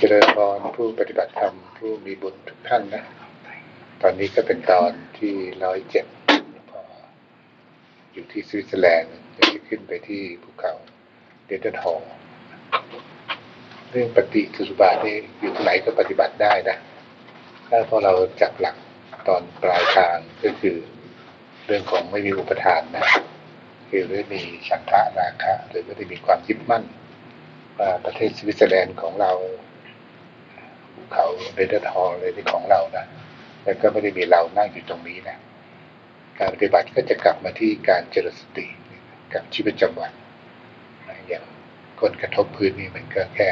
เจริญพรผู้ปฏิบัติธรรมผู้มีบุญทุกท่านนะ ตอนนี้ก็เป็นตอนที่ร้อยเจ็ดพออยู่ที่สวิตเซอร์แลนด์จะขึ้นไปที่ภูเขาเดนเดนฮอลเรื่องปฏิสุบาทนี่อยู่ที่ไหนก็ปฏิบัติได้นะ ถ้าพอเราจับหลักตอนปลายทางก็คือเรื่องของไม่มีอุปทานนะ คือไม่มีฉันทะราคะ หรือไม่ได้มีความยึดมั่นว่าประเทศสวิตเซอร์แลนด์ของเรา เขาเรเดอร์ฮอลเลยที่ของเรานะแล้วก็ไม่ได้มีเรานั่งอยู่ตรงนี้นะการปฏิบัติก็จะกลับมาที่การเจริญสติกับชีวิตประจำวันนะอย่างคนกระทบพื้นนี่มันก็แค่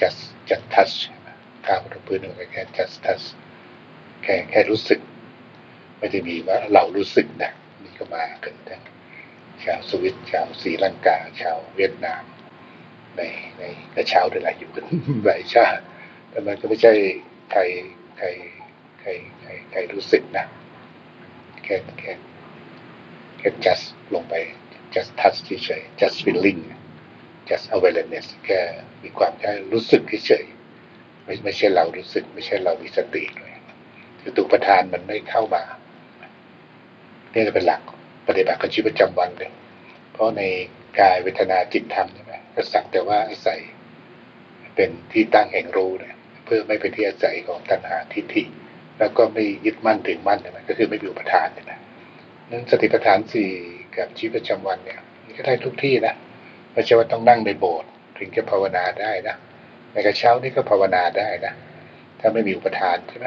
just just touch การกระทบพื้นมันก็แค่ just touch แค่แค่รู้สึก ไม่ได้มีว่าเรารู้สึกนะนี่ก็มากันทั้งชาวสวิตชาวศรีลังกาชาวเวียดนามในในกระเช้าด้วยแหลอยู่กันหลายชาติ แต่มันก็ไม่ใช่ใครใครใครใครใครรู้สึกนะ แค่แค่แค่ just ลงไป just touch เฉย just feeling just awareness แค่มีความแค่รู้สึกเฉยไม่ไม่ใช่เรารู้สึก ไม่ใช่เรามีสติด้วยคือตุประทานมันไม่เข้ามานี่จะเป็นหลักปฏิบัติกับชีวิตประจำวันเลยเพราะในกายเวทนาจิตธรรมใช่ไหมก็สักแต่ว่าอาศัยเป็นที่ตั้งแห่งรู้เนี่ย เพื่อไม่เป็นที่อาศัยของตัณหาทิฏฐิ แล้วก็ไม่ยึดมั่นถึงมั่นใช่ไหมก็คือไม่มีอุปทานเนี่ยนะนั้นสติปัฏฐานสี่กับชีวิตประจำวันเนี่ยมันก็ได้ทุกที่นะไม่ใช่ว่าต้องนั่งในโบสถ์ถึงจะภาวนาได้นะในกระเช้านี่ก็ภาวนาได้นะถ้าไม่มีอุปทานใช่ไหม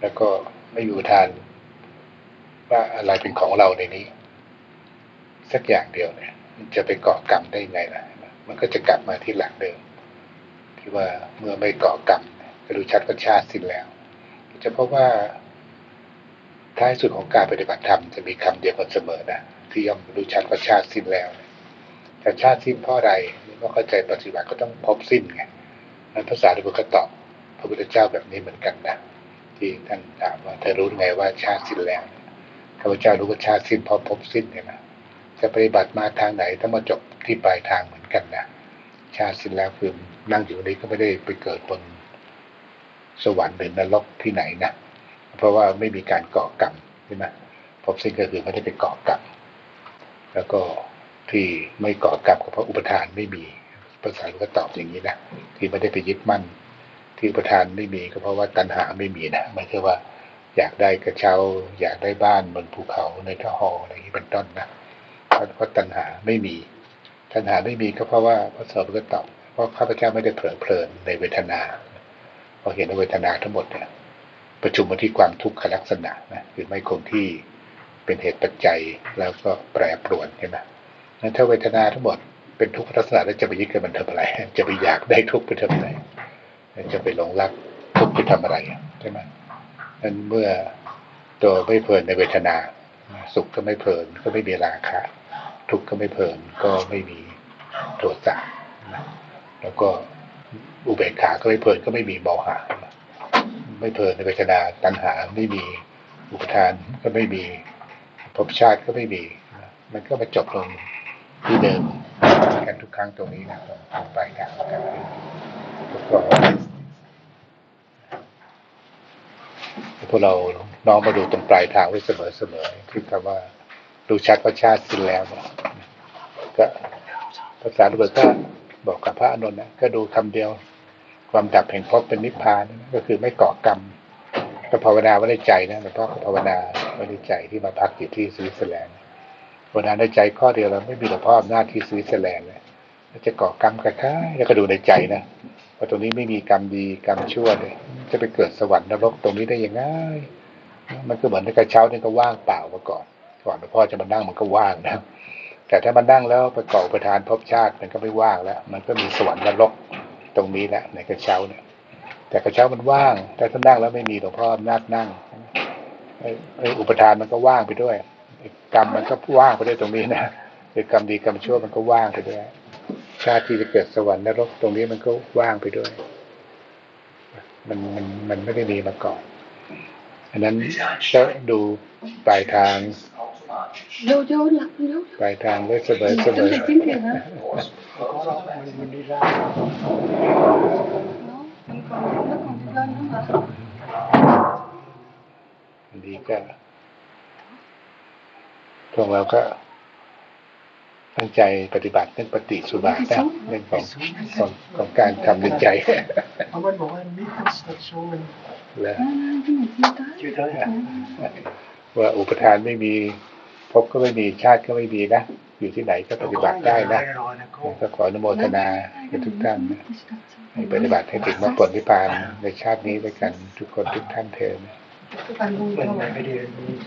แล้วก็ไม่มีอุปทานว่าอะไรเป็นของเราในนี้ สักอย่างเดียวเนี่ย มันจะไปเกาะกรรมได้ไงล่ะ มันก็จะกลับมาที่หลักเดิม ที่ว่าเมื่อไม่เกาะกรรมก็รู้ชัดว่าชาติสิ้นแล้ว จะพบว่าท้ายสุดของการปฏิบัติธรรมจะมีคำเดียวกันเสมอนะที่ย่อมรู้ชัดว่าชาติสิ้นแล้วแต่ชาติสิ้นเพราะอะไรเมื่อเข้าใจปฏิบัติก็ต้องพบสิ้นไงนั้นภาษาที่พุทธตอบพระพุทธเจ้าแบบนี้เหมือนกันนะที่ท่านถามว่าเธอรู้ไงว่าชาติสิ้นแล้วข้าพเจ้ารู้ว่าชาติสิ้นเพราะพบสิ้นเนี่ยนะจะปฏิบัติมาทางไหนถ้ามาจบที่ปลายทางเหมือนกันนะ ชาติสิ้นแล้วคือนั่งอยู่นี้ก็ไม่ได้ไปเกิดบนสวรรค์หรือนรกที่ไหนนะเพราะว่าไม่มีการก่อกรรมใช่ไหมพบสิ้นก็คือไม่ได้ไปก่อกรรมแล้วก็ที่ไม่ก่อกรรมก็เพราะอุปทานไม่มีภาษาลูกก็ตอบอย่างนี้นะที่ไม่ได้ไปยึดมั่น ที่อุปทานไม่มีก็เพราะว่าตัณหาไม่มีนะไม่ใช่ว่าอยากได้กระเช้า อยากได้บ้านบนภูเขาในท่อหออะไรอย่างนี้เป็นต้นนะเพราะตัณหาไม่มี ตัณหาไม่มีก็เพราะว่าพระสาวก็ตอบเพราะข้าพเจ้าไม่ได้เพลิดเพลินในเวทนาพอเห็นว่าเวทนาทั้งหมดเนี่ยประชุมมาที่ความทุกขลักษณะนะคือไม่คงที่เป็นเหตุปัจจัยแล้วก็แปรปรวนใช่ไหมนั้นถ้าเวทนาทั้งหมดเป็นทุกขลักษณะแล้วจะไปยึดกับมันทำอะไร จะไปอยากได้ทุกข์ไปทำอะไรจะไปหลงรักทุกข์ไปทำอะไรใช่ไหมนั้นเมื่อตัวไม่เพลินในเวทนา สุขก็ไม่เพลินก็ไม่มีราคะ ทุกข์ก็ไม่เพลินก็ไม่มีโทสะนะแล้วก็อุเบกขาก็ไม่เพลินก็ไม่มีโมหะไม่เพลินในเวทนาตัณหาไม่มีอุปทานก็ไม่มีภพชาติก็ไม่มี มันก็มาจบลงที่เดิมกันทุกครั้งตรงนี้นะตรงปลายทางกันทุกคนพวกเราน้องมาดูตรงปลายทางไว้เสมอๆคือคำว่า ดูชัดว่าชาติสิ้นแล้วก็ภาษาลูกก็บอกกับพระอานนท์นะก็ดูคำเดียว ความดับแห่งภพเป็นนิพพานก็คือไม่ก่อกรรมก็ภาวนาไว้ในใจนะหลวงพ่อก็ภาวนาไว้ในใจที่มาพักอยู่ที่สวิตเซอร์แลนด์ภาวนาในใจข้อเดียวเราไม่มีหลวงพ่ออำนาจที่สวิตเซอร์แลนด์เลยจะก่อกรรมกระค่แล้วก็ดูในใจนะว่าตรงนี้ไม่มีกรรมดีกรรมชั่วเลยจะไปเกิดสวรรค์นรกตรงนี้ได้ยังไงมันก็เหมือนกระเช้านี่ก็ว่างเปล่ามาก่อน พ่อจะมานั่งมันก็ว่างนะแต่ถ้ามันนั่งแล้วประกอบประทานภพชาติมันก็ไม่ว่างแล้ว มันก็มีสวรรค์นรกตรงนี้แหละในกระเช้าเนี่ย แต่กระเช้ามันว่าง แต่ถ้านั่งแล้วไม่มีหลวงพ่ออำนาจนั่งไอ้ไอ้อุปทานมันก็ว่างไปด้วยไอ้กรรมมันก็ว่างไปด้วยตรงนี้นะไอ้กรรมดีกรรมชั่วมันก็ว่างไปด้วย ชาติที่จะเกิดสวรรค์นรกตรงนี้มันก็ว่างไปด้วย มันมันมันไม่ได้มีมาก่อนอันนั้นก็ดูปลายทาง เร็วเร็วหลับเร็วปลายทางไว้เสมอเสมจนอเด็กจริงๆนะมันมันได้อ๋ออันนี้ก็พวกเราก็ตั้งใจปฏิบัติเรื่องปฏิสุบาทนะเรื่องของของของการทำในใจเพราะมันบอกว่า reconstruction มันแล้วอยู่เท่าไหร่ว่าอุปทานไม่มี ภพก็ไม่มีชาติก็ไม่มีนะ อยู่ที่ไหนก็ปฏิบัติได้นะก็ขออนุโมทนากับทุกท่านนะให้ปฏิบัติให้ถึงมรรคผลนิพพานในชาตินี้ด้วยกันทุกคนทุกท่านเทอญ